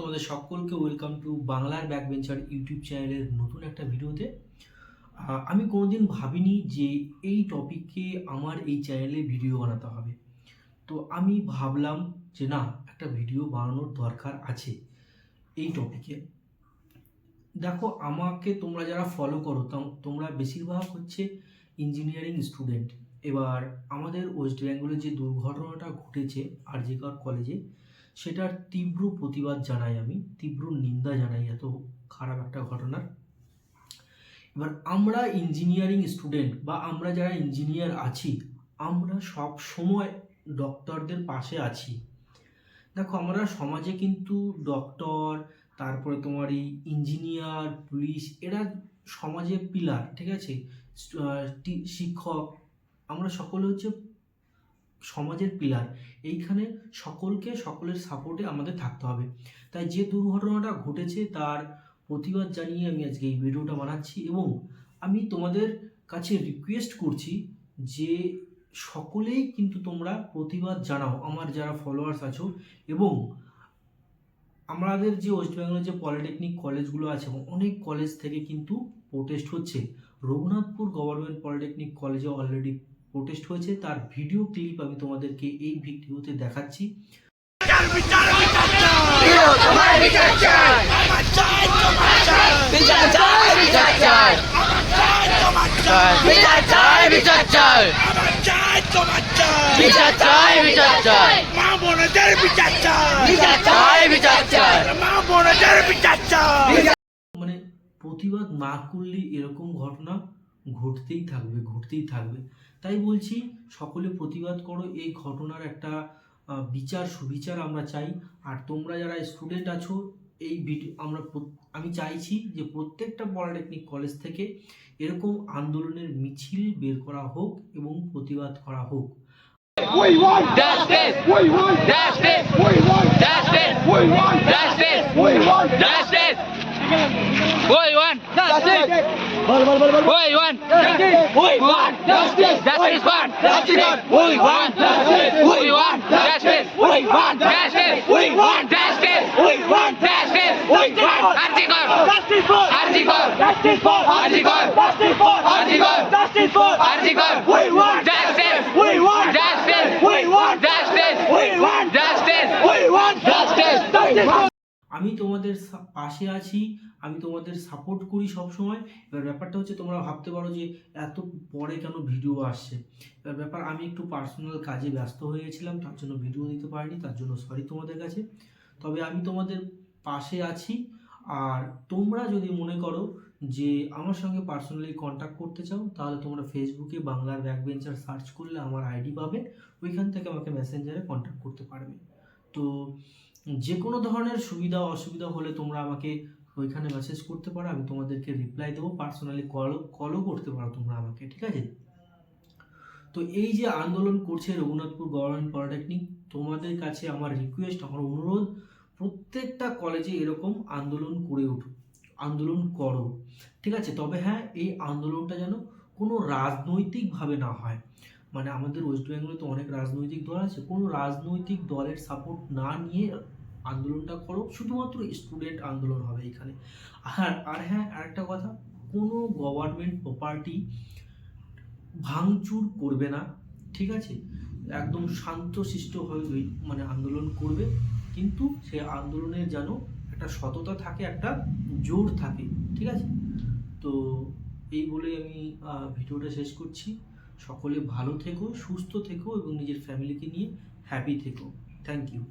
তোমাদের সকলকে welcome to বাংলার ব্যাকবেঞ্চার ইউটিউব চ্যানেলের নতুন একটা ভিডিওতে। আমি কোনোদিন ভাবিনি যে এই টপিকে আমার এই চ্যানেলে ভিডিও বানাতে হবে। তো আমি ভাবলাম যে না, একটা ভিডিও বানানোর দরকার আছে এই টপিকে দেখো, আমাকে তোমরা যারা ফলো করো তোমরা বেশিরভাগ হচ্ছে ইঞ্জিনিয়ারিং স্টুডেন্ট এবার আমাদের ওয়েস্ট বেঙ্গলে যে দুর্ঘটনাটা ঘটেছে আর আরজিকর কলেজে সেটার তীব্র প্রতিবাদ জানাই আমি, তীব্র নিন্দা জানাই এত খারাপ একটা ঘটনার। এবার আমরা ইঞ্জিনিয়ারিং স্টুডেন্ট বা আমরা যারা ইঞ্জিনিয়ার আছি, আমরা সব সময় ডক্টরদের পাশে আছি। দেখো, আমরা সমাজে কিন্তু ডক্টর তারপরে তোমার এই ইঞ্জিনিয়ার পুলিশ এরা সমাজের পিলার ঠিক আছে? শিক্ষক, আমরা সকলে হচ্ছে সমাজের পিলার। এইখানে সকলকে, সকলের সাপোর্টে আমাদের থাকতে হবে। তাই যে দুর্ঘটনাটা ঘটেছে তার প্রতিবাদ জানিয়ে আমি আজকে এই ভিডিওটা বানাচ্ছি এবং আমি তোমাদের কাছে রিকোয়েস্ট করছি যে সকলেই কিন্তু তোমরা প্রতিবাদ জানাও, আমার যারা ফলোয়ার্স আছো এবং আমাদের যে ওয়েস্ট বেঙ্গলের যে পলিটেকনিক কলেজগুলো আছে অনেক কলেজ থেকে কিন্তু প্রোটেস্ট হচ্ছে। রঘুনাথপুর গভর্নমেন্ট পলিটেকনিক কলেজে অলরেডি প্রোটেস্ট হয়েছে, তার ভিডিও ক্লিপ আমি তোমাদেরকে এই ভিডিওতে দেখাচ্ছি। মানে প্রতিবাদ না করলে এরকম ঘটনা। ঘটতেই থাকবে ঘটতেই থাকবে তাই বলছি, সকলে প্রতিবাদ করো, এই ঘটনার একটা বিচার, সুবিচার আমরা চাই আর তোমরা যারা স্টুডেন্ট আছো, এই ভিডিও আমরা আমি চাইছি যে প্রত্যেকটা পলিটেকনিক কলেজ থেকে এরকম আন্দোলনের মিছিল বের করা হোক এবং প্রতিবাদ করা হোক We want Justice! We want Justice! We want Justice! We want Justice! We want justice! Ball ball ball ball We want justice! We want justice! Justice one! Justice! We want justice! We want justice! We want Justice! We want justice! We want justice! We want RG Kar Justice for RG Kar Justice for RG Kar Justice for RG Kar Justice for RG Kar We want justice! We want justice! We want justice! We want justice! We want Justice! আমি তোমাদের পাশে আছি আমি তোমাদের support করি সব সময় এবার ব্যাপারটা হচ্ছে তোমরা ভাবতে পারো যে এত পরে কেন ভিডিও আসছে। এবার ব্যাপার, আমি একটু পার্সোনাল কাজে ব্যস্ত হয়ে গেছিলাম, তার জন্য ভিডিও দিতে পারিনি, তার জন্য সরি তোমাদের কাছে। তবে আমি তোমাদের পাশে আছি। আর তোমরা যদি মনে করো যে আমার সঙ্গে পার্সোনালি কন্ট্যাক্ট করতে চাও, তাহলে তোমরা ফেসবুকে বাংলার ব্যাকবেঞ্চার সার্চ করলে আমার আইডি পাবে। ওইখান থেকে আমাকে মেসেঞ্জারে কন্ট্যাক্ট করতে পারবে। তো যে কোনো ধরনের সুবিধা অসুবিধা হলে তোমরা আমাকে ওইখানে মেসেজ করতে পারো, আমি তোমাদেরকে রিপ্লাই দেবো। পার্সোনালি কলও কলও করতে পারো তোমরা আমাকে, ঠিক আছে? তো এই যে আন্দোলন করছে রঘুনাথপুর গভর্নমেন্ট পলিটেকনিক তোমাদের কাছে আমার রিকোয়েস্ট আমার অনুরোধ, প্রত্যেকটা কলেজে এরকম আন্দোলন করে উঠো, আন্দোলন করো, ঠিক আছে? তবে হ্যাঁ এই আন্দোলনটা যেন কোনো রাজনৈতিকভাবে না হয়। মানে আমাদের ওয়েস্ট বেঙ্গলে তো অনেক রাজনৈতিক দল আছে, কোনো রাজনৈতিক দলের সাপোর্ট না নিয়ে আন্দোলনটা করো, শুধুমাত্র স্টুডেন্ট আন্দোলন হবে এখানে। আর আর হ্যাঁ আরেকটা কথা, কোনো গভর্নমেন্ট প্রপার্টি ভাঙচুর করবে না, ঠিক আছে? একদম শান্তশিষ্ট হয়ে মানে আন্দোলন করবে, কিন্তু সে আন্দোলনের যেন একটা সততা থাকে, একটা জোর থাকে, ঠিক আছে? তো এই বলে আমি ভিডিওটা শেষ করছি। সকলে ভালো থেকো, সুস্থ থেকো এবং নিজের ফ্যামিলিকে নিয়ে হ্যাপি থেকো। Thank you